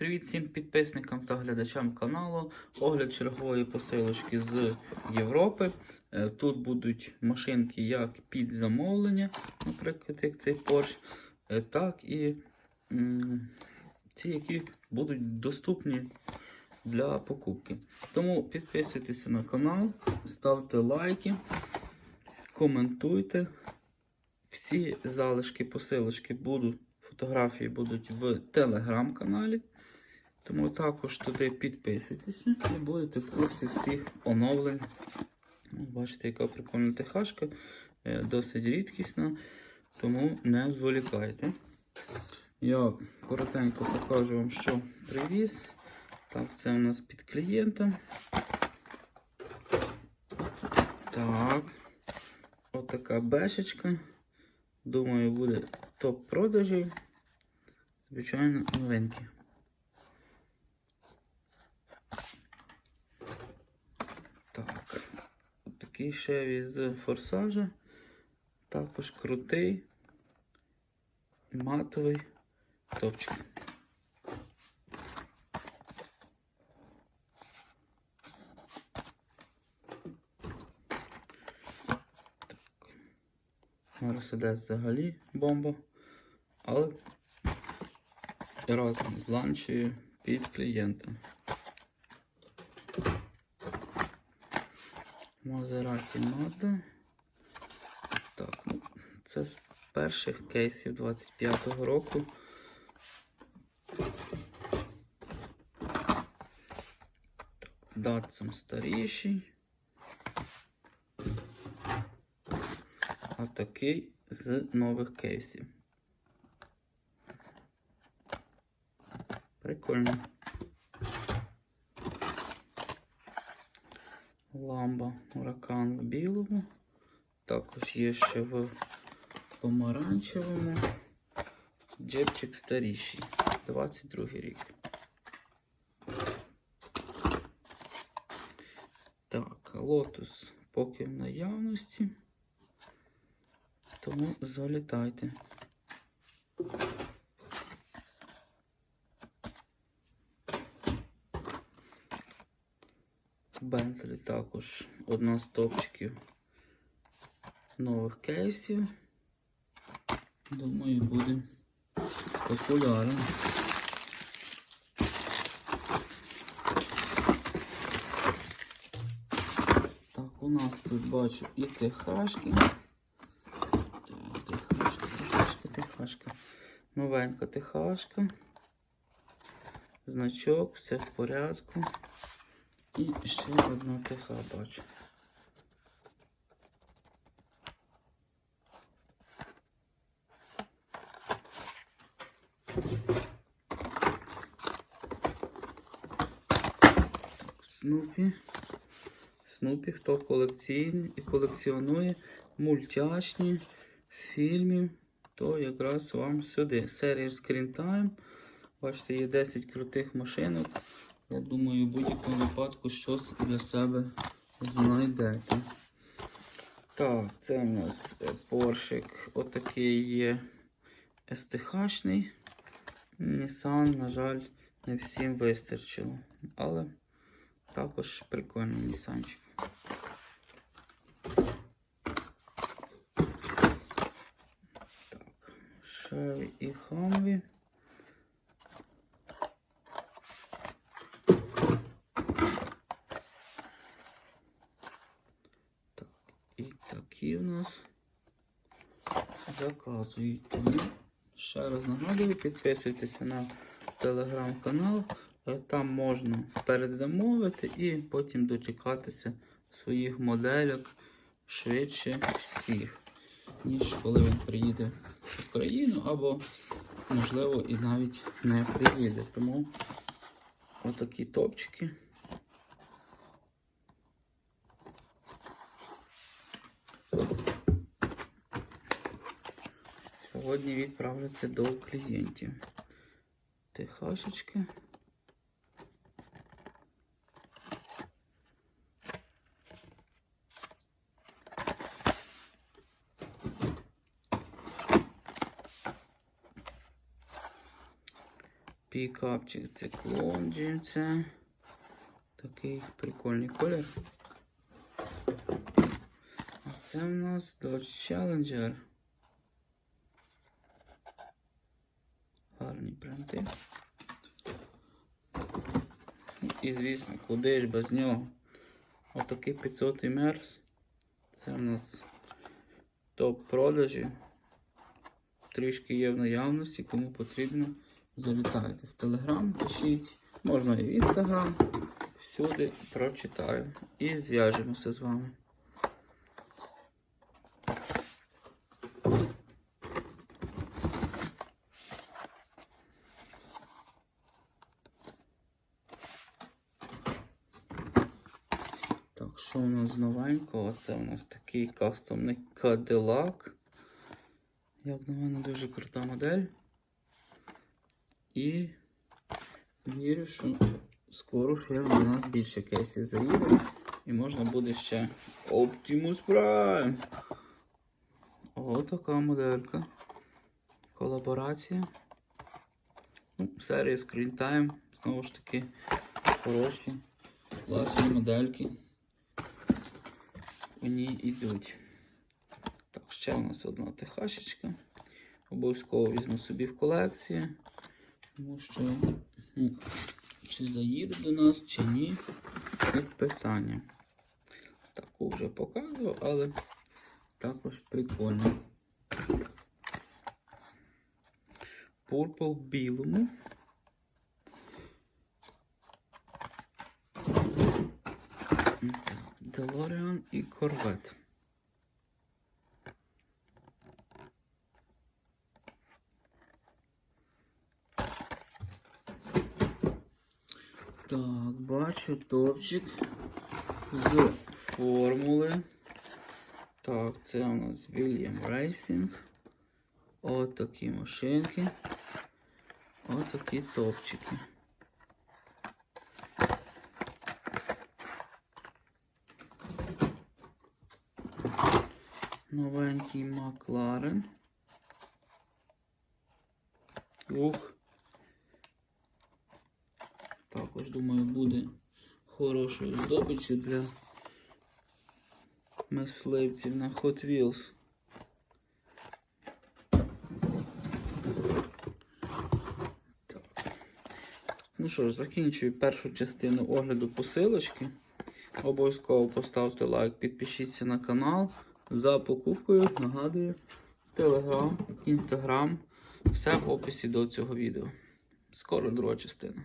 Привіт всім підписникам та глядачам каналу. Огляд чергової посилочки з Європи. Е, Тут будуть машинки як під замовлення, наприклад, як цей Porsche, е, так і ці, які будуть доступні для покупки. Тому підписуйтеся на канал, ставте лайки, коментуйте. Всі залишки посилочки будуть, фотографії будуть в телеграм-каналі. Тому також туди підписуйтеся і будете в курсі всіх оновлень. Ну, Бачите, яка прикольна техашка, е, досить рідкісна, тому не зволікайте. Я коротенько покажу вам, що привіз. Так, це у нас під клієнта. Так, отака бешечка. Думаю, буде топ продажів. Звичайно, новенькі. Так, такий шеві з форсажа. Також крутий, матовий топчик. Мерседес взагалі бомба, але разом з ланчею під клієнта. Мазераті Mazda. Так, ну, це з перших кейсів 25-го року. Датсом старіший. А такий з нових кейсів. Прикольно. Ламба уракан в білому. Також є ще в помаранчевому. Джепчик старіший. 22 рік. Так, лотус поки в наявності. Тому залітайте. Бентлі також одна з топчиків нових кейсів. Думаю, буде популярно. Так, у нас тут бачу і техашки. Так, техашка, техашка, техашка. Новенька техашка. Значок, все в порядку. І ще одна тиха бачу. Снупі. Снупі, хто колекційний і колекціонує мультяшні з фільмів, то якраз вам сюди. Серія Screen Time. Бачите, є 10 крутих машинок. Я думаю, в будь-якому випадку щось для себе знайдете. Так, це у нас е, поршик. Отакий є STH-шний. Nissan, на жаль, не всім вистачило. Але також прикольний Нісанчик. Так, Chevy і Humvee. Так, і такі у нас заказують. Тому ще раз нагадую, підписуйтеся на телеграм-канал. Е, Там можна передзамовити і потім дочекатися своїх модельок швидше всіх, ніж коли він приїде в Україну, або, можливо, і навіть не приїде. Тому отакі топчики. Сьогодні відправляться до клієнтів. Техашечки. Пікапчик це клонджі, це такий прикольний колір. А це в нас Dodge Challenger. Гарні принти. І звісно, куди ж без нього? Отакий 500 Мерс. Це в нас топ продажі. Трішки є в наявності, кому потрібно. Залітайте в Телеграм, пишіть, можна і в Інстаграм. Всюди прочитаю. І зв'яжемося з вами. Так, що у нас новенького? Це у нас такий кастомний Cadillac. Як на мене, дуже крута модель. І вірю, що скоро ще до нас більше кейсів заїде. І можна буде ще Optimus Prime. О, така моделька. Колаборація. Ну, серія Screen Time. Знову ж таки, хороші, класні модельки. В ній йдуть. Так, ще у нас одна техашечка. Обов'язково візьму собі в колекції. Тому що чи заїде до нас, чи ні, це питання. Таку вже показував, але також прикольно. Purple в білому. Делоріан і Корвет. Так, бачу топчик з формули. Так, це у нас William Racing. От такі машинки. От такі топчики. Новенький Макларен. Ух. Також, думаю, буде хорошою здобиччю для мисливців на Hot Wheels. Ну що ж, закінчую першу частину огляду посилочки. Обов'язково поставте лайк, підпишіться на канал. За покупкою, нагадую, Телеграм, Інстаграм. Все в описі до цього відео. Скоро друга частина.